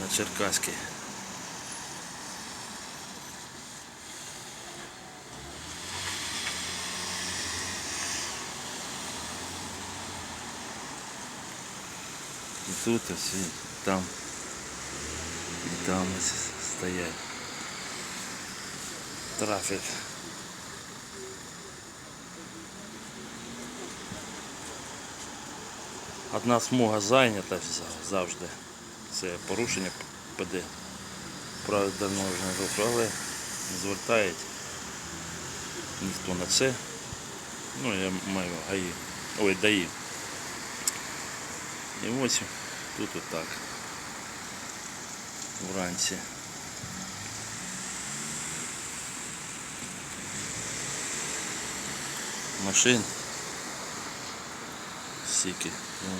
на Черкаській. І тут ось, і там, і там ось стоять. Трафік. Одна смуга зайнята за- завжди. Це порушення ПД. Правил дорожнього руху, але звертають ніхто на це. Ну, я маю ГАІ. Ой, ДАІ. І ось тут отак. Вранці. Машин. Ну,